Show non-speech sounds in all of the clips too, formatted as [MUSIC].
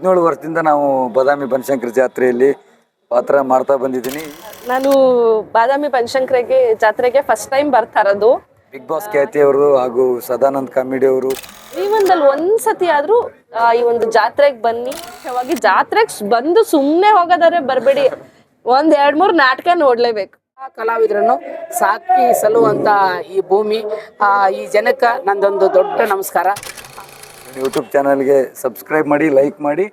ಹದಿನೇಳು ವರ್ಷದಿಂದ ನಾವು ಬಾದಾಮಿ ಬನಶಂಕರಿ ಜಾತ್ರೆಯಲ್ಲಿ ಪಾತ್ರ ಮಾಡ್ತಾ ಬಂದಿದ್ದೀನಿ. ನಾನು ಬಾದಾಮಿ ಬನಶಂಕರಿಗೆ ಜಾತ್ರೆಗೆ ಫಸ್ಟ್ ಟೈಮ್ ಬರ್ತಾ ಇರೋದು. ಬಿಗ್ ಬಾಸ್ ಖ್ಯಾತಿ ಅವರು ಹಾಗೂ ಸದಾನಂದ್ ಕಾಮಿಡಿ ಅವರು. ಜೀವನದಲ್ಲಿ ಒಂದ್ಸತಿ ಆದ್ರೂ ಆ, ಈ ಒಂದು ಜಾತ್ರೆಗೆ ಬನ್ನಿ. ಮುಖ್ಯವಾಗಿ ಜಾತ್ರೆಗೆ ಬಂದು ಸುಮ್ಮನೆ ಹೋಗೋದಾದ್ರೆ ಬರಬೇಡಿ. ಒಂದ್ ಎರಡ್ ಮೂರ್ ನಾಟಕ ನೋಡ್ಲೇಬೇಕು. ಆ ಕಲಾವಿದರನ್ನು ಸಾಕಿ ಸಲ್ಲುವಂತ ಈ ಭೂಮಿ ಆ ಈ ಜನಕ್ಕೆ ನಂದೊಂದು ದೊಡ್ಡ ನಮಸ್ಕಾರ. ಯೂಟ್ಯೂಬ್ ಚಾನಲ್ಗೆ ಸಬ್ಸ್ಕ್ರೈಬ್ ಮಾಡಿ ಲೈಕ್ ಮಾಡಿ.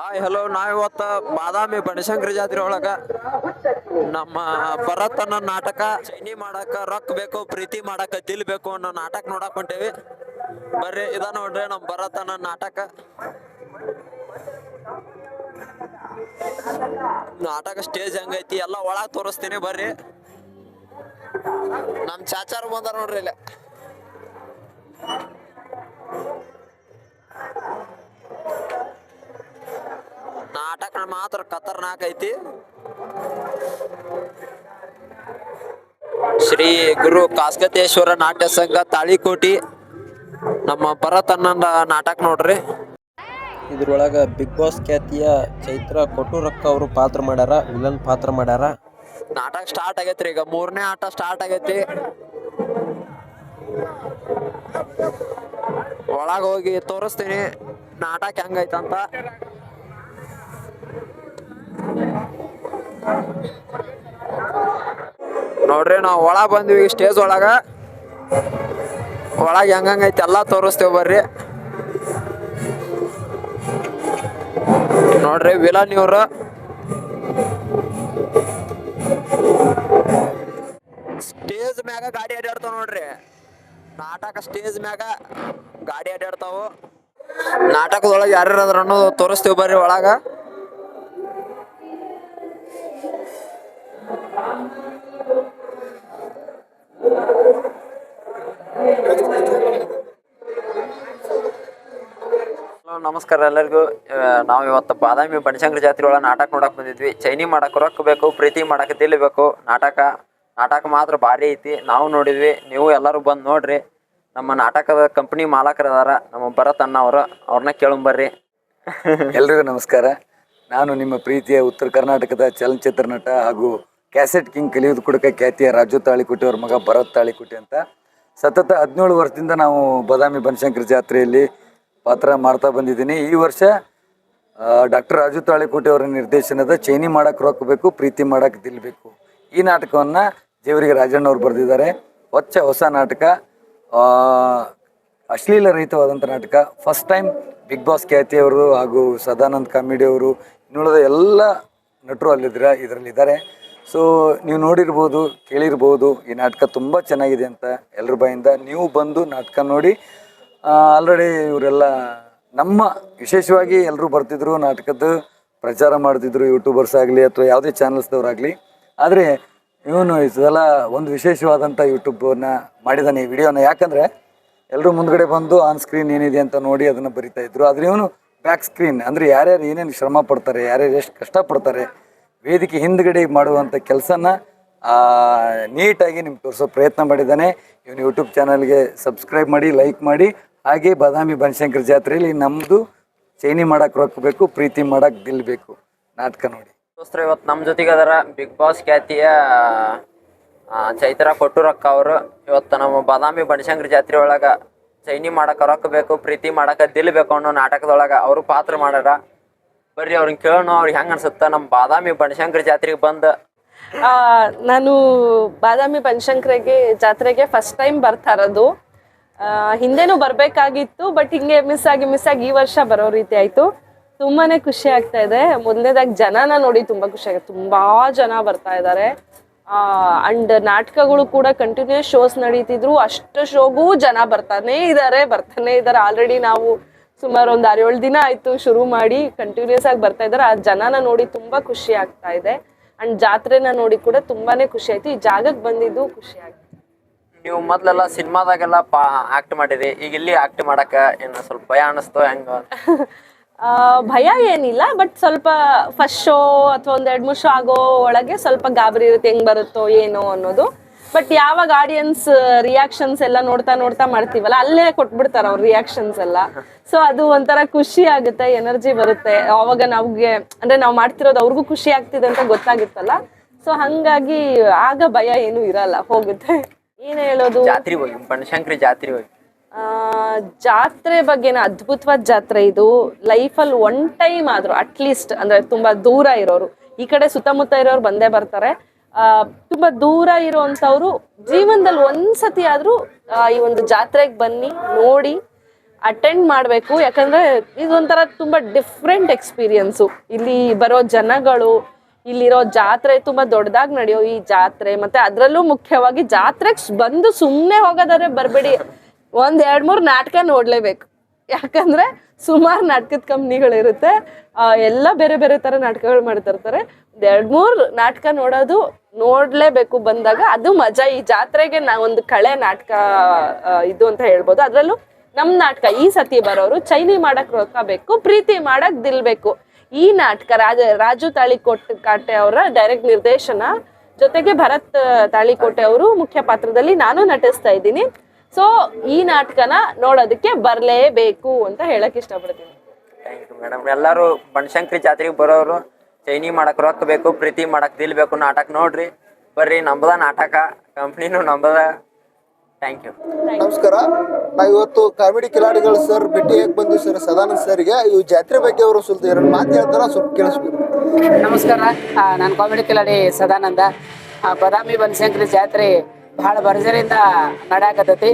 ಹಾಯ್ ಹಲೋ ನಾವಿವತ್ತ ಬಾದಾಮಿ ಬನಶಂಕರಿ ಜಾತ್ರೆ ಒಳಗ ನಮ್ಮ ಭರತ್ ಅನ್ನೋ ನಾಟಕ, ಚೈನಿ ಮಾಡಾಕ ರೊಕ್ಕ ಬೇಕು, ಪ್ರೀತಿ ಮಾಡಾಕ ದಿಲ್ ಬೇಕು ಅನ್ನೋ ನಾಟಕ ನೋಡಕ್ ಹೊಂಟೇವಿ. ಬರ್ರಿ, ಇದ ನೋಡ್ರಿ ನಮ್ಮ ಭರತ್ ಅನ್ನೋ ನಾಟಕ ನಾಟಕ ಸ್ಟೇಜ್ ಹಂಗೈತಿ ಎಲ್ಲ ಒಳಗ್ ತೋರಿಸ್ತೀನಿ, ಬರ್ರಿ. ನಮ್ ಚಾಚಾರ ಬಂದಾರ ನೋಡ್ರಿ ಇಲ್ಲಿ. ನಾಟಕ ಮಾತ್ರ ಖತರ್ನಾಕ್ ಐತಿ. ಶ್ರೀ ಗುರು ಕಾಸ್ಕತೇಶ್ವರ ನಾಟ್ಯ ಸಂಘ ತಾಳಿಕೋಟಿ ನಮ್ಮ ಭರತ್ ಅನ್ನ ನಾಟಕ ನೋಡ್ರಿ. ಇದ್ರೊಳಗ ಬಿಗ್ ಬಾಸ್ ಖ್ಯಾತಿಯ ಚೈತ್ರ ಕೊಟ್ಟೂರಕ್ಕ ಅವರು ಪಾತ್ರ ಮಾಡ್ಯಾರ ವಿಲನ್ ಪಾತ್ರ ಮಾಡ್ಯಾರ. ನಾಟಕ ಸ್ಟಾರ್ಟ್ ಆಗೈತ್ರಿ ಈಗ ಮೂರನೇ ಆಟ ಸ್ಟಾರ್ಟ್ ಆಗೈತಿ. ಒಳಗ ಹೋಗಿ ತೋರಿಸ್ತೀನಿ. ನಾಟಕ ಹೆಂಗೈತಂತ. ನೋಡ್ರಿ, ನಾವು ಒಳ ಬಂದ್ವಿ ಸ್ಟೇಜ್ ಒಳಗ. ಒಳಗೆ ಹೆಂಗಂಗೈತೆ ಎಲ್ಲಾ ತೋರಿಸ್ತೇವೆ ಬರ್ರಿ. ನೋಡ್ರಿ, ವಿಲನ್ ಇವ್ರು. ಸ್ಟೇಜ್ ಮ್ಯಾಗ ಗಾಡಿ ಅಡ್ಯಾಡ್ತಾವ ನೋಡ್ರಿ. ನಾಟಕ ಸ್ಟೇಜ್ ಮ್ಯಾಗ ಗಾಡಿ ಅಡ್ಡಾಡ್ತಾವು ನಾಟಕದೊಳಗೆ ಯಾರ್ಯಾರು ಅದ್ರ ಅನ್ನೋದು ತೋರಿಸ್ತೀವಿ ಬರ್ರಿ ಒಳಗ. ನಮಸ್ಕಾರ ಎಲ್ಲರಿಗೂ. ನಾವು ಇವತ್ತು ಬಾದಾಮಿ ಬನಶಂಕರಿ ಜಾತ್ರೆ ಒಳಗೆ ನಾಟಕ ನೋಡಕ್ ಬಂದಿದ್ವಿ. ಚೈನಿ ಮಾಡಕ್ ರೊಕ್ಕ ಬೇಕು, ಪ್ರೀತಿ ಮಾಡಕ್ ತಿಳಿಬೇಕು. ನಾಟಕ ನಾಟಕ ಮಾತ್ರ ಭಾರಿ ಐತಿ. ನಾವು ನೋಡಿದ್ವಿ, ನೀವು ಎಲ್ಲರೂ ಬಂದು ನೋಡ್ರಿ. ನಮ್ಮ ನಾಟಕದ ಕಂಪನಿ ಮಾಲಕರದಾರ ನಮ್ಮ ಭರತ್ ಅಣ್ಣ ಅವರು ಅವ್ರನ್ನ ಕೇಳಂಬರ್ರಿ. ಎಲ್ರಿಗೂ ನಮಸ್ಕಾರ. ನಾನು ನಿಮ್ಮ ಪ್ರೀತಿಯ ಉತ್ತರ ಕರ್ನಾಟಕದ ಚಲನಚಿತ್ರ ನಟ ಹಾಗೂ ಕ್ಯಾಸೆಟ್ ಕಿಂಗ್ ಕಲಿಯುವುದು ಕುಡಕ ಖ್ಯಾತಿಯ ರಾಜು ತಾಳಿಕೋಟೆ ಅವ್ರ ಮಗ ಭರತ್ ತಾಳಿಕೋಟೆ ಅಂತ. ಸತತ ಹದಿನೇಳು ವರ್ಷದಿಂದ ನಾವು ಬದಾಮಿ ಬನಶಂಕರ್ ಜಾತ್ರೆಯಲ್ಲಿ ಪಾತ್ರ ಮಾಡ್ತಾ ಬಂದಿದ್ದೀನಿ. ಈ ವರ್ಷ ಡಾಕ್ಟರ್ ರಾಜು ತಾಳಿಕುಟ್ಟಿ ಅವರ ನಿರ್ದೇಶನದ ಚೈನಿ ಮಾಡಕ್ಕೆ ರೊಕ್ಕ ಬೇಕು ಪ್ರೀತಿ ಮಾಡಕ್ಕೆ ದಿಲ್ ಬೇಕು ಈ ನಾಟಕವನ್ನು ಜೇವರಿಗೆ ರಾಜಣ್ಣ ಅವರು ಬರೆದಿದ್ದಾರೆ. ಹೊಚ್ಚ ಹೊಸ ನಾಟಕ. ಅಶ್ಲೀಲ ರಹಿತವಾದಂಥ ನಾಟಕ. ಫಸ್ಟ್ ಟೈಮ್ ಬಿಗ್ ಬಾಸ್ ಖ್ಯಾತಿಯವರು ಹಾಗೂ ಸದಾನಂದ್ ಕಾಮಿಡಿ ಅವರು ಇನ್ನುಳಿದ ಎಲ್ಲ ನಟರು ಅಲ್ಲಿದ್ದೀರ ಇದರಲ್ಲಿದ್ದಾರೆ. ಸೊ ನೀವು ನೋಡಿರ್ಬೋದು, ಕೇಳಿರ್ಬೋದು, ಈ ನಾಟಕ ತುಂಬ ಚೆನ್ನಾಗಿದೆ ಅಂತ ಎಲ್ಲರ ಬಾಯಿಂದ. ನೀವು ಬಂದು ನಾಟಕ ನೋಡಿ ಆಲ್ರೆಡಿ ಇವರೆಲ್ಲ ನಮ್ಮ ವಿಶೇಷವಾಗಿ ಎಲ್ಲರೂ ಬರ್ತಿದ್ರು ನಾಟಕದ ಪ್ರಚಾರ ಮಾಡ್ತಿದ್ರು ಯೂಟ್ಯೂಬರ್ಸ್ ಆಗಲಿ ಅಥವಾ ಯಾವುದೇ ಚಾನಲ್ಸ್ದವ್ರಾಗಲಿ ಆದರೆ ಇವನು ಇದೆಲ್ಲ ಒಂದು ವಿಶೇಷವಾದಂಥ ಯೂಟ್ಯೂಬನ್ನ ಮಾಡಿದ್ದಾನೆ ಈ ವಿಡಿಯೋನ. ಯಾಕಂದರೆ ಎಲ್ಲರೂ ಮುಂದ್ಗಡೆ ಬಂದು ಆನ್ ಸ್ಕ್ರೀನ್ ಏನಿದೆ ಅಂತ ನೋಡಿ ಅದನ್ನು ಬರಿತಾ ಇದ್ರು. ಆದರೆ ಇವನು ಬ್ಯಾಕ್ ಸ್ಕ್ರೀನ್ ಅಂದರೆ ಯಾರ್ಯಾರು ಏನೇನು ಶ್ರಮ ಪಡ್ತಾರೆ, ಯಾರ್ಯಾರು ಎಷ್ಟು ಕಷ್ಟಪಡ್ತಾರೆ ವೇದಿಕೆ ಹಿಂದ್ಗಡೆ ಮಾಡುವಂಥ ಕೆಲಸನ ನೀಟಾಗಿ ನಿಮ್ಗೆ ತೋರಿಸೋ ಪ್ರಯತ್ನ ಮಾಡಿದ್ದಾನೆ ಇವನು ಯೂಟ್ಯೂಬ್ ಚಾನಲ್ಗೆ ಸಬ್ಸ್ಕ್ರೈಬ್ ಮಾಡಿ ಲೈಕ್ ಮಾಡಿ, ಹಾಗೆ ಬಾದಾಮಿ ಬನಶಂಕರ್ ಜಾತ್ರೆಯಲ್ಲಿ ನಮ್ಮದು ಚೈನಿ ಮಾಡೋಕ್ಕೆ ರೊಕ್ಕ ಬೇಕು ಪ್ರೀತಿ ಮಾಡೋಕ್ಕೆ ದಿಲ್ ಬೇಕು. ನಾಟಕ ನೋಡಿ. ದೋಸ್ತ್ರ ಇವತ್ತು ನಮ್ಮ ಜೊತೆಗೆ ಅದರ ಬಿಗ್ ಬಾಸ್ ಖ್ಯಾತಿಯ ಚೈತ್ರ ಕೊಟ್ಟೂರಕ್ಕ ಅವರು. ಇವತ್ತು ನಮ್ಮ ಬಾದಾಮಿ ಬನಶಂಕರಿ ಜಾತ್ರೆ ಒಳಗೆ ಚೈನಿ ಮಾಡಕ್ಕೆ ರೊಕ್ಕ ಬೇಕು, ಪ್ರೀತಿ ಮಾಡಕ್ಕೆ ದಿಲ್ ಬೇಕು ಅನ್ನೋ ನಾಟಕದೊಳಗೆ ಅವರು ಪಾತ್ರ ಮಾಡ್ಯಾರ. ಬರ್ರಿ ಅವ್ರನ್ನ ಕೇಳೋಣ, ಅವ್ರಿಗೆ ಹೆಂಗೆ ಅನ್ಸುತ್ತೆ? ನಮ್ಮ ಬಾದಾಮಿ ಬನಶಂಕರಿ ಜಾತ್ರೆಗೆ ಬಂದು. ನಾನು ಬಾದಾಮಿ ಬನಶಂಕರಿಗೆ ಜಾತ್ರೆಗೆ ಫಸ್ಟ್ ಟೈಮ್ ಬರ್ತಾ ಇರೋದು ಹಿಂದೆನೂ ಬರಬೇಕಾಗಿತ್ತು ಬಟ್ ಹಿಂಗೆ ಮಿಸ್ ಆಗಿ ಮಿಸ್ ಆಗಿ ಈ ವರ್ಷ ಬರೋ ರೀತಿ ಆಯ್ತು. ತುಂಬಾನೇ ಖುಷಿ ಆಗ್ತಾ ಇದೆ. ಮೊದಲನೇದಾಗಿ ಜನನ ನೋಡಿ ತುಂಬಾ ಖುಷಿ ಆಗುತ್ತೆ. ತುಂಬಾ ಜನ ಬರ್ತಾ ಇದ್ದಾರೆ ಅಂಡ್ ನಾಟಕಗಳು ಕೂಡ ಕಂಟಿನ್ಯೂಸ್ ಶೋಸ್ ನಡೀತಿದ್ರು. ಅಷ್ಟು ಶೋಗೂ ಜನ ಬರ್ತಾನೆ ಇದ್ದಾರೆ ಬರ್ತಾನೆ ಇದ್ದಾರೆ ಆಲ್ರೆಡಿ ನಾವು ಸುಮಾರು ಒಂದು ಆರೇಳು ದಿನ ಆಯ್ತು ಶುರು ಮಾಡಿ ಕಂಟಿನ್ಯೂಸ್ ಆಗಿ ಬರ್ತಾ ಇದ್ದಾರೆ ಆ ಜನನ ನೋಡಿ ತುಂಬಾ ಖುಷಿ ಆಗ್ತಾ ಇದೆ. ಅಂಡ್ ಜಾತ್ರೆನ ನೋಡಿ ಕೂಡ ತುಂಬಾನೇ ಖುಷಿ ಆಯ್ತು. ಈ ಜಾಗಕ್ಕೆ ಬಂದಿದ್ದು ಖುಷಿ ಆಗಿದೆ ನೀವು ಮೊದ್ಲೆಲ್ಲ ಸಿನಿಮಾದಾಗೆಲ್ಲ ಪಾ ಆಕ್ಟ್ ಮಾಡಿರಿ. ಈಗ ಇಲ್ಲಿ ಆಕ್ಟ್ ಮಾಡಕ ಏನೋ ಸ್ವಲ್ಪ ಭಯ ಅನಿಸ್ತು ಹೆಂಗ [LAUGHS] ಭಯ ಏನಿಲ್ಲ ಬಟ್ ಸ್ವಲ್ಪ ಫಸ್ಟ್ ಶೋ ಅಥವಾ ಒಂದ್ ಎರಡ್ ಮೂರು ಶೋ ಆಗೋ ಒಳಗೆ ಸ್ವಲ್ಪ ಗಾಬರಿ ಇರುತ್ತೆ, ಹೆಂಗ್ ಬರುತ್ತೋ ಏನೋ ಅನ್ನೋದು. ಬಟ್ ಯಾವಾಗ ಆಡಿಯನ್ಸ್ ರಿಯಾಕ್ಷನ್ಸ್ ಎಲ್ಲ ನೋಡ್ತಾ ನೋಡ್ತಾ ಮಾಡ್ತೀವಲ್ಲ, ಅಲ್ಲೇ ಕೊಟ್ಬಿಡ್ತಾರ ಅವ್ರ ರಿಯಾಕ್ಷನ್ಸ್ ಎಲ್ಲ. ಸೊ ಅದು ಒಂಥರ ಖುಷಿ ಆಗುತ್ತೆ ಎನರ್ಜಿ ಬರುತ್ತೆ. ಅವಾಗ ನಮ್ಗೆ, ಅಂದ್ರೆ ನಾವು ಮಾಡ್ತಿರೋದು ಅವ್ರಿಗೂ ಖುಷಿ ಆಗ್ತಿದೆ ಅಂತ ಗೊತ್ತಾಗುತ್ತಲ್ಲ. ಸೊ ಹಂಗಾಗಿ ಆಗ ಭಯ ಏನು ಇರಲ್ಲ, ಹೋಗುತ್ತೆ. ಏನ್ ಹೇಳೋದು? ಜಾತ್ರೆ ಹೋಗಿ ಬನಶಂಕರಿ ಜಾತ್ರೆ ಹೋಗಿ. ಜಾತ್ರೆ ಬಗ್ಗೆನ ಅದ್ಭುತವಾದ ಜಾತ್ರೆ ಇದು. ಲೈಫಲ್ಲಿ ಒನ್ ಟೈಮ್ ಆದರೂ ಅಟ್ಲೀಸ್ಟ್ ಅಂದ್ರೆ ತುಂಬಾ ದೂರ ಇರೋರು. ಈ ಕಡೆ ಸುತ್ತಮುತ್ತ ಇರೋರು ಬಂದೇ ಬರ್ತಾರೆ. ತುಂಬ ದೂರ ಇರೋವಂಥವ್ರು ಜೀವನದಲ್ಲಿ ಒಂದ್ಸತಿ ಆದ್ರೂ ಈ ಒಂದು ಜಾತ್ರೆಗೆ ಬನ್ನಿ, ನೋಡಿ ಅಟೆಂಡ್ ಮಾಡಬೇಕು. ಯಾಕಂದ್ರೆ ಇದೊಂಥರ ತುಂಬಾ ಡಿಫ್ರೆಂಟ್ ಎಕ್ಸ್ಪೀರಿಯನ್ಸು ಇಲ್ಲಿ ಬರೋ ಜನಗಳು, ಇಲ್ಲಿರೋ ಜಾತ್ರೆ ತುಂಬಾ ದೊಡ್ಡದಾಗಿ ನಡೆಯೋ ಈ ಜಾತ್ರೆ, ಮತ್ತೆ ಅದರಲ್ಲೂ ಮುಖ್ಯವಾಗಿ ಜಾತ್ರೆಗೆ ಬಂದು ಸುಮ್ಮನೆ ಹೋಗೋದಾದ್ರೆ ಬರಬೇಡಿ. ಒಂದ್ ಎರಡ್ ಮೂರ್ ನಾಟಕ ನೋಡ್ಲೇಬೇಕು. ಯಾಕಂದ್ರೆ ಸುಮಾರು ನಾಟಕದ ಕಂಪ್ನಿಗಳಿರುತ್ತೆ. ಎಲ್ಲ ಬೇರೆ ಬೇರೆ ತರ ನಾಟಕಗಳು ಮಾಡ್ತಿರ್ತಾರೆ. ಒಂದ್ ಎರಡ್ ಮೂರ್ ನಾಟಕ ನೋಡೋದು ನೋಡ್ಲೇಬೇಕು ಬಂದಾಗ ಅದು ಮಜಾ. ಈ ಜಾತ್ರೆಗೆ ನಾ ಒಂದು ಕಳೆ ನಾಟಕ ಇದು ಅಂತ ಹೇಳ್ಬೋದು. ಅದ್ರಲ್ಲೂ ನಮ್ ನಾಟಕ, ಈ ಸತಿ ಬರೋರು ಚೈನಿ ಮಾಡಕ್ ರೊಕ್ಕ ಬೇಕು, ಪ್ರೀತಿ ಮಾಡಕ್ ದಿಲ್ಬೇಕು ಈ ನಾಟಕ ರಾಜ, ರಾಜು ತಾಳಿಕೋಟ್ ಕಾಟೆ ಅವರ ಡೈರೆಕ್ಟ್ ನಿರ್ದೇಶನ ಜೊತೆಗೆ ಭರತ್ ತಾಳಿಕೋಟೆ ಅವರು ಮುಖ್ಯ ಪಾತ್ರದಲ್ಲಿ ನಾನು ನಟಿಸ್ತಾ ಇದ್ದೀನಿ. ಸೊ ಈ ನಾಟಕನ ನೋಡೋದಕ್ಕೆ ಬರಲೇಬೇಕು ಅಂತ ಹೇಳಕ್ ಇಷ್ಟಪಡ್ತೀನಿ. ಥ್ಯಾಂಕ್ ಯು ಮೇಡಮ್ ಎಲ್ಲರೂ ಬನಶಂಕರಿ ಜಾತ್ರೆಗೆ ಬರೋರು ಚೈನಿ ಮಾಡಕ್ ರೊಕ್ಕ ಬೇಕು ಪ್ರೀತಿ ಮಾಡಕ್ ದಿಲ್ ಬೇಕು ನಾಟಕ ನೋಡ್ರಿ. ಬರ್ರಿ ನಂಬದ ನಾಟಕ ಕಂಪ್ನಿನೂ ನಂಬದ. ಥ್ಯಾಂಕ್ ಯು ನಮಸ್ಕಾರ. ನಾವು ಇವತ್ತು ಕಾಮಿಡಿ ಕಿಲಾಡಿಗಳು ಸರ್ ಭೇಟಿಯಾಗಿ ಬಂದ್ವಿ ಸರ್ ಸದಾನಂದ ಸರ್ಗೆ. ಇವು ಜಾತ್ರೆ ಬಗ್ಗೆ ಅವರು ಸ್ವಲ್ಪ ಎರಡು ಮಾತು ಹೇಳ್ತಾರ ಸ್ವಲ್ಪ ಕೇಳಿಸ್ಬೇಕು ನಮಸ್ಕಾರ. ನಾನು ಕಾಮಿಡಿ ಕಿಲಾಡಿ ಸದಾನಂದ. ಆ, ಬದಾಮಿ ಬನಶಂಕರಿ ಜಾತ್ರೆ ಬಹಳ ಭರ್ಜರಿಯಿಂದ ನಡೆಯಕತ್ತೈತಿ.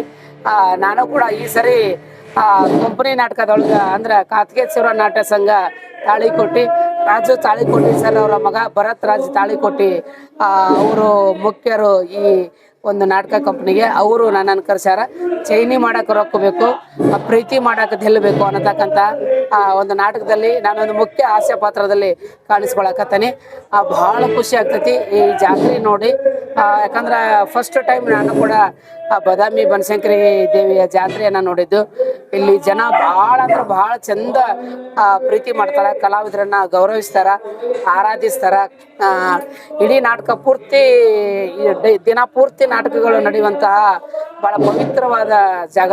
ಆ, ನಾನು ಕೂಡ ಈ ಸರಿ ಕಂಪನಿ ನಾಟಕದೊಳಗ ಅಂದ್ರೆ ಶಿವರ ನಾಟ್ಯ ಸಂಘ ತಾಳಿಕೋಟಿ ರಾಜು ತಾಳಿಕೊಟ್ಟಿ ಸರ್ ಅವರ ಮಗ ಭರತ್ ರಾಜ್ ತಾಳಿಕೋಟಿ ಅವರು ಮುಖ್ಯರು ಈ ಒಂದು ನಾಟಕ ಕಂಪ್ನಿಗೆ, ಅವರು ನನ್ನನ್ನು ಕರ್ಸ್ಯಾರ. ಚೈನಿ ಮಾಡಕ್ಕೆ ರೊಕ್ಕ ಬೇಕು ಪ್ರೀತಿ ಮಾಡಕ್ಕೆ ಗೆಲ್ಲಬೇಕು ಅನ್ನತಕ್ಕಂಥ, ಆ ಒಂದು ನಾಟಕದಲ್ಲಿ ನಾನೊಂದು ಮುಖ್ಯ ಹಾಸ್ಯ ಪಾತ್ರದಲ್ಲಿ ಕಾಣಿಸ್ಕೊಳಕತ್ತೀನಿ. ಭಾಳ ಖುಷಿ ಆಗ್ತೈತಿ ಈ ಜಾತ್ರೆ ನೋಡಿ. ಯಾಕಂದ್ರೆ ಫಸ್ಟ್ ಟೈಮ್ ನಾನು ಕೂಡ ಆ ಬದಾಮಿ ಬನಶಂಕರಿ ದೇವಿಯ ಜಾತ್ರೆಯನ್ನ ನೋಡಿದ್ದು. ಇಲ್ಲಿ ಜನ ಬಹಳ ಅಂದ್ರೆ ಬಹಳ ಚಂದ ಪ್ರೀತಿ ಮಾಡ್ತಾರ ಕಲಾವಿದರನ್ನ ಗೌರವಿಸ್ತಾರ ಆರಾಧಿಸ್ತಾರ. ಇಡೀ ನಾಟಕ ಪೂರ್ತಿ ದಿನ ಪೂರ್ತಿ ನಾಟಕಗಳು ನಡೆಯುವಂತಹ ಬಹಳ ಪವಿತ್ರವಾದ ಜಾಗ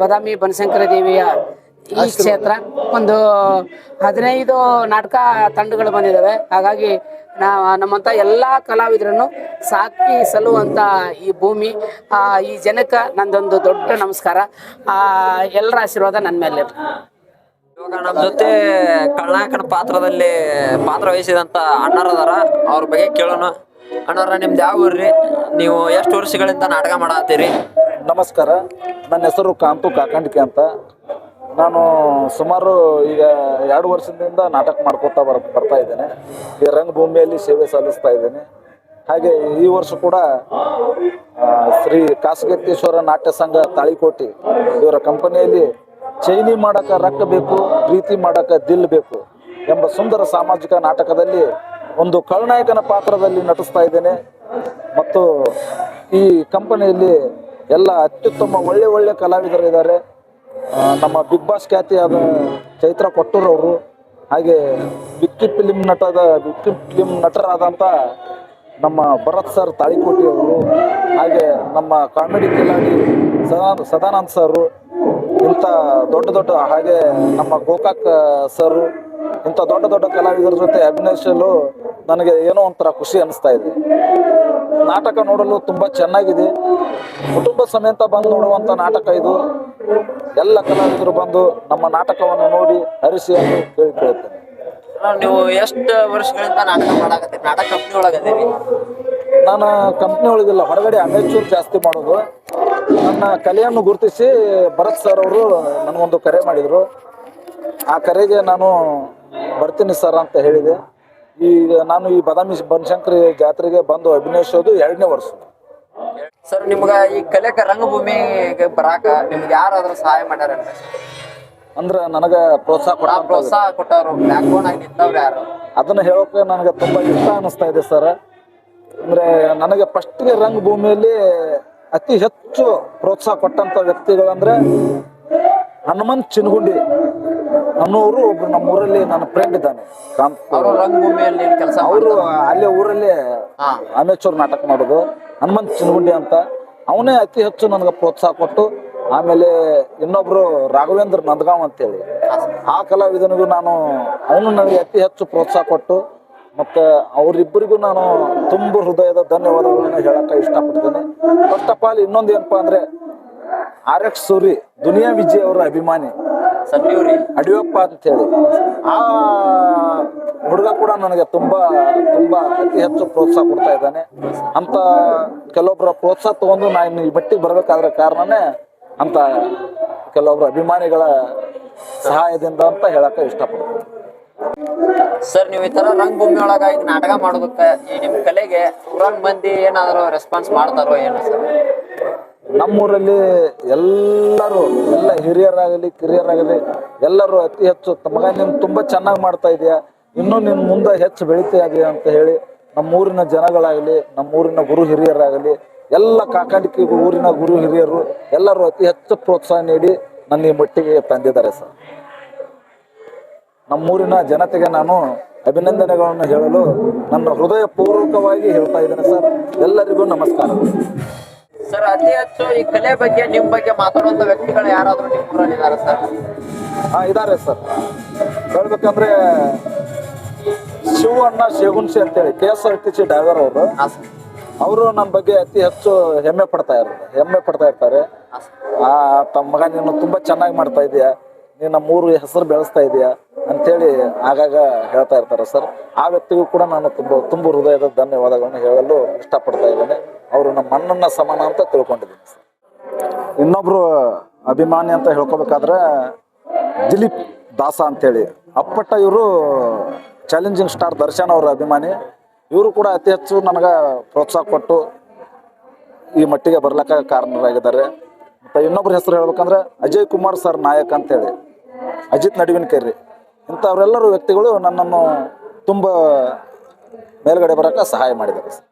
ಬದಾಮಿ ಬನಶಂಕರಿ ದೇವಿಯ ಈ ಕ್ಷೇತ್ರ. ಒಂದು ಹದಿನೈದು ನಾಟಕ ತಂಡಗಳು ಬಂದಿದ್ದಾವೆ ಹಾಗಾಗಿ ನಾ ನಮ್ಮಂತ ಎಲ್ಲಾ ಕಲಾವಿದರನ್ನು ಸಾಕಿ ಸಲ್ಲುವಂತ ಈ ಭೂಮಿ ಆ ಈ ಜನಕ್ಕೆ ನಂದೊಂದು ದೊಡ್ಡ ನಮಸ್ಕಾರ. ಆ ಎಲ್ಲರ ಆಶೀರ್ವಾದ ನನ್ನ ಮೇಲೆ. ಇರ್ಲಿ. ಇವಾಗ ನಮ್ಮ ಜೊತೆ ಕಳ್ಳನಾಯಕನ ಪಾತ್ರದಲ್ಲಿ ಪಾತ್ರ ವಹಿಸಿದಂತ ಅಣ್ಣರದಾರ. ಅವ್ರ ಬಗ್ಗೆ ಕೇಳೋಣ. ಅಣ್ಣರ ನಿಮ್ದು ಯಾವ ಊರ್ರಿ ನೀವು ಎಷ್ಟು ವರ್ಷಗಳಿಂದ ನಾಟಕ ಮಾಡತ್ತೀರಿ? ನಮಸ್ಕಾರ. ನನ್ನ ಹೆಸರು ಕಾಂತು ಕಾಕಂಡಿಕೆ ಅಂತ. ನಾನು ಸುಮಾರು ಈಗ ಎರಡು ವರ್ಷದಿಂದ ನಾಟಕ ಮಾಡ್ಕೋತಾ ಬರ್ ಬರ್ತಾ ಇದ್ದೇನೆ. ಈ ರಂಗಭೂಮಿಯಲ್ಲಿ ಸೇವೆ ಸಲ್ಲಿಸ್ತಾ ಇದ್ದೇನೆ. ಹಾಗೆ ಈ ವರ್ಷ ಕೂಡ ಶ್ರೀ ಕಾಸಗತ್ತೇಶ್ವರ ನಾಟ್ಯ ಸಂಘ ತಾಳಿಕೋಟಿ ಇವರ ಕಂಪನಿಯಲ್ಲಿ ಚೈನಿ ಮಾಡಕ್ಕೆ ರಕ್ಕ ಬೇಕು ಪ್ರೀತಿ ಮಾಡಕ್ಕೆ ದಿಲ್ ಬೇಕು ಎಂಬ ಸುಂದರ ಸಾಮಾಜಿಕ ನಾಟಕದಲ್ಲಿ ಒಂದು ಖಳನಾಯಕನ ಪಾತ್ರದಲ್ಲಿ ನಟಿಸ್ತಾ ಇದ್ದೇನೆ. ಮತ್ತು ಈ ಕಂಪನಿಯಲ್ಲಿ ಎಲ್ಲ ಅತ್ಯುತ್ತಮ ಒಳ್ಳೆ ಒಳ್ಳೆ ಕಲಾವಿದರು ಇದ್ದಾರೆ. ಆ, ನಮ್ಮ ಬಿಗ್ ಬಾಸ್ ಖ್ಯಾತಿಯಾದ ಚೈತ್ರ ಕೊಟ್ಟೂರವರು ಹಾಗೆ ವಿಕ್ಕಿ ಫಿಲಿಮ್ ನಟದ, ವಿಕ್ಕಿ ಫಿಲಿಮ್ ನಟರಾದಂಥ ನಮ್ಮ ಭರತ್ ಸರ್ ತಾಳಿಕೋಟಿ ಅವರು, ಹಾಗೆ ನಮ್ಮ ಕಾಮಿಡಿ ಕಿಲಾಡಿ ಸದಾ ಸದಾನಂದ್ ಸರು, ಇಂಥ ದೊಡ್ಡ ದೊಡ್ಡ, ಹಾಗೆ ನಮ್ಮ ಗೋಕಾಕ್ ಸರು ಇಂಥ ದೊಡ್ಡ ದೊಡ್ಡ ಕಲಾವಿದರ ಜೊತೆ ಅಭಿನಯಿಸಲು ನನಗೆ ಏನೋ ಒಂಥರ ಖುಷಿ ಅನಿಸ್ತಾ ಇದೆ. ನಾಟಕ ನೋಡಲು ತುಂಬ ಚೆನ್ನಾಗಿದೆ. ಕುಟುಂಬ ಸಮೇತ ಬಂದು ನೋಡುವಂಥ ನಾಟಕ ಇದು. ಎಲ್ಲ ಕಲಾವಿದರು ಬಂದು ನಮ್ಮ ನಾಟಕವನ್ನು ನೋಡಿ ಹರಿಸಿ ಎಂದು ಕೇಳಿಕೊಳ್ಳುತ್ತೇನೆ ನೀವು ಎಷ್ಟು ವರ್ಷಗಳಿಂದ ನಾಟಕ ಮಾಡಾಕತ್ತೀರಿ ನಾಟಕ ಕಂಪ್ನಿ ಒಳಗೆ ನಾನು ಕಂಪ್ನಿ ಒಳಗಿಲ್ಲ ಹೊರಗಡೆ ಅಮೆಚೂರ್ ಜಾಸ್ತಿ ಮಾಡೋದು. ನನ್ನ ಕಲೆಯನ್ನು ಗುರುತಿಸಿ ಭರತ್ ಸರ್ ಅವರು ನನಗೊಂದು ಕರೆ ಮಾಡಿದರು. ಆ ಕರೆಗೆ ನಾನು ಬರ್ತೀನಿ ಸರ್ ಅಂತ ಹೇಳಿದೆ. ಈಗ ನಾನು ಈ ಬದಾಮಿ ಬನಶಂಕರಿ ಜಾತ್ರೆಗೆ ಬಂದು ಅಭಿನಯಿಸೋದು ಎರಡನೇ ವರ್ಷ. ಸರ್ ನಿಮ್ಗ ಈ ಕಲೆಕ ರಂಗಭೂಮಿಗೆ ಬರಾಕ ನಿಮ್ಗೆ ಯಾರಾದ್ರೂ ಸಹಾಯ ಮಾಡ್ಯಾರ ಅಂದ್ರೆ ನನಗೆ ಪ್ರೋತ್ಸಾಹ ಕೊಟ್ಟ ಪ್ರೋತ್ಸಾಹ ಕೊಟ್ಟವ್ರು ಬ್ಯಾಕ್ ಬೋನ್ ಆಗಿ ನಿಂತವ್ರು ಯಾರು? ಅದನ್ನ ಹೇಳೋಕೆ ನನಗೆ ತುಂಬ ಇಷ್ಟ ಅನಿಸ್ತಾ ಇದೆ ಸರ್. ಅಂದ್ರೆ ನನಗೆ ಫಸ್ಟ್ಗೆ ರಂಗಭೂಮಿಯಲ್ಲಿ ಅತಿ ಹೆಚ್ಚು ಪ್ರೋತ್ಸಾಹ ಕೊಟ್ಟಂತ ವ್ಯಕ್ತಿಗಳಂದ್ರೆ ಹನುಮಂತ್ ಚಿನಗುಂಡಿ. ಅನ್ನೋರು ಒಬ್ರು ನಮ್ಮ ಊರಲ್ಲಿ ನನ್ನ ಫ್ರೆಂಡ್ ಇದ್ದಾನೆ ಅವರು ರಂಗಭೂಮಿಯಲ್ಲಿ ಕೆಲಸ ಅವರು ಅಲ್ಲೇ ಊರಲ್ಲಿ ಅಮೇಚೂರ್ ನಾಟಕ ಮಾಡೋದು ಹನುಮಂತ್ ಚಿನ್ಗುಂಡಿ ಅಂತ. ಅವನೇ ಅತಿ ಹೆಚ್ಚು ನನಗೆ ಪ್ರೋತ್ಸಾಹ ಕೊಟ್ಟು ಆಮೇಲೆ ಇನ್ನೊಬ್ರು ರಾಘವೇಂದ್ರ ನಂದಗಾಂವ್ ಅಂತೇಳಿ. ಆ ಕಲಾವಿದನಿಗೂ ನಾನು ಅವನು ನನಗೆ ಅತಿ ಹೆಚ್ಚು ಪ್ರೋತ್ಸಾಹ ಕೊಟ್ಟು ಮತ್ತು ಅವರಿಬ್ಬರಿಗೂ ನಾನು ತುಂಬ ಹೃದಯದ ಧನ್ಯವಾದಗಳನ್ನ ಹೇಳಕ್ಕೆ ಇಷ್ಟಪಡ್ತೇನೆ. ಫಸ್ಟ್ ಆಫ್ ಆಲ್ ಇನ್ನೊಂದು ಏನಪ್ಪ ಅಂದರೆ ಆರ್ ಎಕ್ಸ್ ಸೂರಿ ದುನಿಯಾ ವಿಜಯ್ ಅವರ ಅಭಿಮಾನಿ. ಸನ್ನಿವ್ರಿ. ಅಡಿಯಪ್ಪ ಅಂತೇಳಿ. ಆ ಹುಡುಗ ಕೂಡ ನನಗೆ ತುಂಬ ತುಂಬ ಅತಿ ಹೆಚ್ಚು ಪ್ರೋತ್ಸಾಹ ಕೊಡ್ತಾ ಇದ್ದಾನೆ. ಅಂತ ಕೆಲವೊಬ್ಬರ ಪ್ರೋತ್ಸಾಹ ತಗೊಂಡು ನಾನು ಈ ಮಟ್ಟಿಗೆ ಬರಬೇಕಾದ್ರೆ ಕಾರಣನೇ ಅಂತ ಕೆಲವೊಬ್ಬರು ಅಭಿಮಾನಿಗಳ ಸಹಾಯದಿಂದ ಅಂತ ಹೇಳಕ್ಕೆ ಇಷ್ಟಪಡ್ತೀನಿ. ಸರ್ ನೀವು ಈ ತರ ರಂಗಭೂಮಿ ಒಳಗ ಈಗ ನಾಟಕ ಮಾಡೋದಕ್ಕೆ ಈ ನಿಮ್ಮ ಕಲೆಗೆ ಊರಾಗ ಮಂದಿ ಏನಾದ್ರು ರೆಸ್ಪಾನ್ಸ್ ಮಾಡ್ತಾರೋ ಏನೋ ಸರ್? ನಮ್ಮೂರಲ್ಲಿ ಎಲ್ಲರೂ, ಎಲ್ಲ ಹಿರಿಯರಾಗಲಿ, ಕಿರಿಯರಾಗಲಿ, ಎಲ್ಲರೂ ಅತಿ ಹೆಚ್ಚು ಮಗ ನೀನು ತುಂಬ ಚೆನ್ನಾಗಿ ಮಾಡ್ತಾ ಇದೆಯಾ? ಇನ್ನೂ ನಿನ್ನ ಮುಂದೆ ಹೆಚ್ಚು ಬೆಳಿತಾ ಇದೆಯಾ ಅಂತ ಹೇಳಿ ನಮ್ಮೂರಿನ ಜನಗಳಾಗಲಿ, ನಮ್ಮೂರಿನ ಗುರು ಹಿರಿಯರಾಗಲಿ, ಎಲ್ಲ ಕಾಕಾಣಿಕೆ ಊರಿನ ಗುರು ಹಿರಿಯರು ಎಲ್ಲರೂ ಅತಿ ಹೆಚ್ಚು ಪ್ರೋತ್ಸಾಹ ನೀಡಿ ನನ್ನ ಈ ಮಟ್ಟಿಗೆ ತಂದಿದ್ದಾರೆ ಸರ್. ನಮ್ಮೂರಿನ ಜನತೆಗೆ ನಾನು ಅಭಿನಂದನೆಗಳನ್ನು ಹೇಳಲು ನನ್ನ ಹೃದಯಪೂರ್ವಕವಾಗಿ ಹೇಳ್ತಾ ಇದ್ದೇನೆ ಸರ್. ಎಲ್ಲರಿಗೂ ನಮಸ್ಕಾರ. ಸರ್ ಅತಿ ಹೆಚ್ಚು ಈ ಕಲೆ ಬಗ್ಗೆ ನಿಮ್ ಬಗ್ಗೆ ಮಾತಾಡುವಂತ ವ್ಯಕ್ತಿಗಳು ಯಾರಾದ್ರೂ ನಿಮ್ ಊರಲ್ಲಿ ಇದಾರೆ ಸರ್? ಹಾ ಇದಾರೆ ಸರ್. ಹೇಳ್ಬೇಕಂದ್ರೆ ಶಿವ ಅಣ್ಣ ಶೇಗುನ್ಸಿ ಅಂತೇಳಿ K S R T C driver ಅವರು ಅವರು ನಮ್ಮ ಬಗ್ಗೆ ಅತಿ ಹೆಚ್ಚು ಹೆಮ್ಮೆ ಪಡ್ತಾ ಇರ್ತಾರೆ ಹೆಮ್ಮೆ ಪಡ್ತಾ ಇರ್ತಾರೆ. ಆ ತಮ್ಮ ಮಗ ನೀನು ತುಂಬಾ ಚೆನ್ನಾಗಿ ಮಾಡ್ತಾ ಇದೀಯಾ? ನೀನು ನಮ್ಮೂರು ಹೆಸರು ಬೆಳೆಸ್ತಾ ಇದೀಯಾ ಅಂತೇಳಿ ಆಗಾಗ ಹೇಳ್ತಾ ಇರ್ತಾರೆ ಸರ್. ಆ ವ್ಯಕ್ತಿಗೂ ಕೂಡ ನಾನು ತುಂಬ ತುಂಬ ಹೃದಯದ ಧನ್ಯವಾದಗಳನ್ನು ಹೇಳಲು ಇಷ್ಟಪಡ್ತಾ ಇದ್ದೇನೆ. ಅವರು ನಮ್ಮ ಮಣ್ಣನ್ನ ಸಮಾನ ಅಂತ ತಿಳ್ಕೊಂಡಿದ್ದೀನಿ ಸರ್. ಇನ್ನೊಬ್ರು ಅಭಿಮಾನಿ ಅಂತ ಹೇಳ್ಕೊಬೇಕಾದ್ರೆ ದಿಲೀಪ್ ದಾಸ ಅಂತೇಳಿ. ಅಪ್ಪಟ್ಟ ಇವರು ಚಾಲೆಂಜಿಂಗ್ ಸ್ಟಾರ್ ದರ್ಶನ್ ಅವರ ಅಭಿಮಾನಿ. ಇವರು ಕೂಡ ಅತಿ ಹೆಚ್ಚು ನನಗೆ ಪ್ರೋತ್ಸಾಹ ಕೊಟ್ಟು ಈ ಮಟ್ಟಿಗೆ ಬರ್ಲಕ್ಕ ಕಾರಣರಾಗಿದ್ದಾರೆ. ಮತ್ತು ಇನ್ನೊಬ್ರ ಹೆಸರು ಹೇಳ್ಬೇಕಂದ್ರೆ ಅಜಯ್ ಕುಮಾರ್ ಸರ್ ನಾಯಕ್ ಅಂತೇಳಿ. ಅಜಿತ್ ನಡುವಿನ ಕೆರ್ರಿ. ಇಂಥವರೆಲ್ಲರೂ ವ್ಯಕ್ತಿಗಳು ನನ್ನನ್ನು ತುಂಬ ಮೇಲ್ಗಡೆ ಬರೋಕ್ಕೆ ಸಹಾಯ ಮಾಡಿದ್ದಾರೆ. ಸರ್.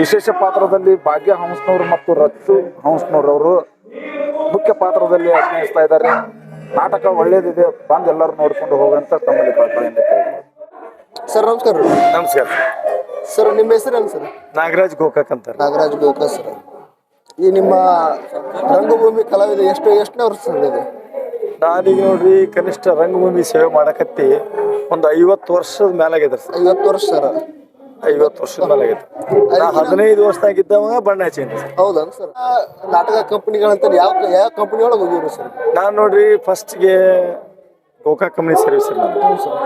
ವಿಶೇಷ ಪಾತ್ರದಲ್ಲಿ ಭಾಗ್ಯ ಹಂಸ್ನವ್ರು ಮತ್ತು ರತ್ತು ಹಂಸ್ನವ್ರವರು ಮುಖ್ಯ ಪಾತ್ರದಲ್ಲಿ ಅಭಿನಯಿಸ್ತಾ ಇದ್ದಾರೆ. ನಾಟಕ ಒಳ್ಳೇದಿದೆ ಬಂದು ಎಲ್ಲರೂ ನೋಡ್ಕೊಂಡು ಹೋಗಂತ ತಮ್ಮಲ್ಲಿ ಪ್ರಾರ್ಥನೆ. ಸರ್ ನಮಸ್ಕಾರ ನಮಸ್ಕಾರ. ಸರ್ ನಿಮ್ಮ ಹೆಸರೇನು ಸರ್? ನಾಗರಾಜ್ ಗೋಕಾಕ್ ಅಂತ ನಾಗರಾಜ್ ಗೋಕಾಕ್ ಸರ್. ಈ ನಿಮ್ಮ ರಂಗಭೂಮಿ ಕಲಾವಿದ ಎಷ್ಟು ಎಷ್ಟನೇ ವರ್ಷ ಸರ್ ಇದು? ನಾನೀಗ ನೋಡ್ರಿ ಕನಿಷ್ಠ ರಂಗಭೂಮಿ ಸೇವೆ ಮಾಡಕತ್ತಿ ಒಂದು ಐವತ್ತು ವರ್ಷದ ಮೇಲಾಗೈತೆ ಸರ್. ಐವತ್ತು ವರ್ಷ ಸರ್. ಐವತ್ತು ವರ್ಷದ ಮೇಲಾಗೈತೆ ನಾ ಹದಿನೈದು ವರ್ಷದಾಗಿದ್ದವಾಗ ಬಣ್ಣ ಹಚ್ಚೀನಿ ಸರ್. ಹೌದಾ ಸರ್. ಆ, ನಾಟಕ ಕಂಪನಿಗಳಂತ ಯಾವ ಯಾವ ಕಂಪನಿ ಒಳಗೆ ಹೋಗಿವ್ರಿ ಸರ್? ನಾನು ನೋಡ್ರಿ ಫಸ್ಟ್ಗೆ ಗೋಕಾ ಕಂಪ್ನಿ ಸರ್ವಿಸ್ ಸರ್ ನಾನು ಹ್ಞೂ ಸರ್.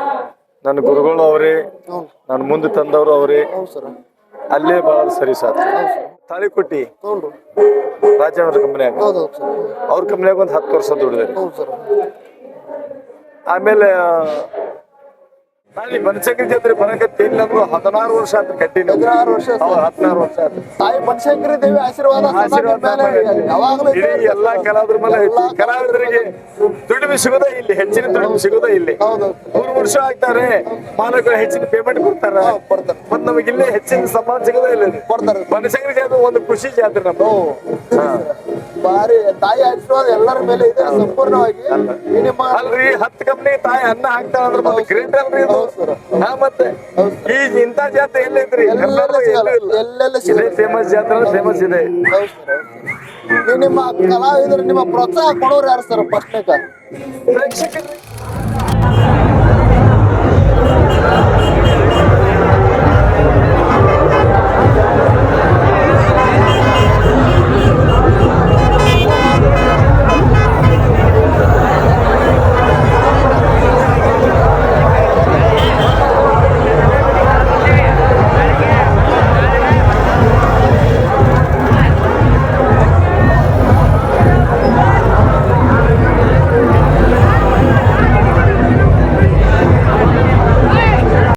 ನನ್ನ ಗುರುಗಳು ಅವರೇ ಹ್ಞೂ ನನ್ನ ಮುಂದೆ ತಂದವರು ಅವರೇ. ಹ್ಞೂ ಸರ್. ಅಲ್ಲೇ ಭಾಳ ಸರ್ವಿಸ್ ಆಯ್ತು ತಾಳಿಕೊಟ್ಟಿ ಕೊಟ್ಟಿ ರಾಜೇಂದ್ರ ಕಂಪ್ನಿಯಾಗ. ಹೌದು ಹೌದು ಸರ್. ಅವ್ರ ಕಂಪನಿಯಾಗ ಒಂದು ಹತ್ತು ವರ್ಷ ದುಡಿದಾರೆ ಸರ್. ಆಮೇಲೆ ಅಲ್ಲಿ ಬನಶಂಕರಿ ಜಾತ್ರೆ ಬರಕತ್ತಿ ಇಲ್ಲಂದ್ರು ಹದಿನಾರು ವರ್ಷ ಆಯ್ತು ಕಟ್ಟಿ ಹದಿನಾರು ವರ್ಷ. ಹದಿನಾರು ವರ್ಷ ತಾಯಿ ಬನಶಂಕರಿ ದೇವಿ ಆಶೀರ್ವಾದ ಆಶೀರ್ವಾದ ಯಾವಾಗಲೂ ಇಡೀ ಎಲ್ಲಾ. ಕಲಾವಿದ್ರ ಮೇಲೆ ಕಲಾವಿದರಿಗೆ ದುಡಿಮೆ ಸಿಗೋದೇ ಇಲ್ಲಿ ಹೆಚ್ಚಿನ ದುಡಿಮೆ ಸಿಗೋದೇ ಇಲ್ಲಿ ಮೂರು ವರ್ಷ ಆಗ್ತಾರೆ ಮಾಲಕರು ಹೆಚ್ಚಿನ ಪೇಮೆಂಟ್ ಕೊಡ್ತಾರ. ಮತ್ ನಮಗೆ ಇಲ್ಲೇ ಹೆಚ್ಚಿನ ಸಂಬಳ ಸಿಗೋದೇ ಇಲ್ಲ ಇಲ್ಲಿ. ಕೊಡ್ತಾರೆ ಬನಶಂಕರಿ ಜಾತ್ರೆ ಒಂದು ಖುಷಿ ಜಾತ್ರೆ ನಮ್ದು. ಬಾರಿ ತಾಯಿ ಆಶೀರ್ವಾದ ಎಲ್ಲರ ಮೇಲೆ ಇದೆ ಸಂಪೂರ್ಣವಾಗಿ. ಅಲ್ರಿ ಹತ್ತು ಕಂಪ್ನಿ ತಾಯಿ ಅನ್ನ ಹಾಕ್ತಾಳ ಅಂದ್ರೆ ಮತ್ತೆ ಗ್ರೇಟ್ ಅಲ್ರಿ ಇದು. ಹಾ ಮತ್ತೆ? ಈ ಇಂಥ ಜಾತ್ರೆ ಎಲ್ಲೈತ್ರಿ ಎಲ್ಲೆಲ್ಲ ಇದೇ ಫೇಮಸ್ ಜಾತ್ರೆ ಫೇಮಸ್ ಇದೆ. ನಿಮ್ಮ ಕಲಾವಿದರು ನಿಮ್ಮ ಪ್ರೋತ್ಸಾಹ ಕೊಡೋರು ಯಾರು ಸರ್ ಫಸ್ಟ್ನೇಕ ಪ್ರೇಕ್ಷಕರಿಗೆ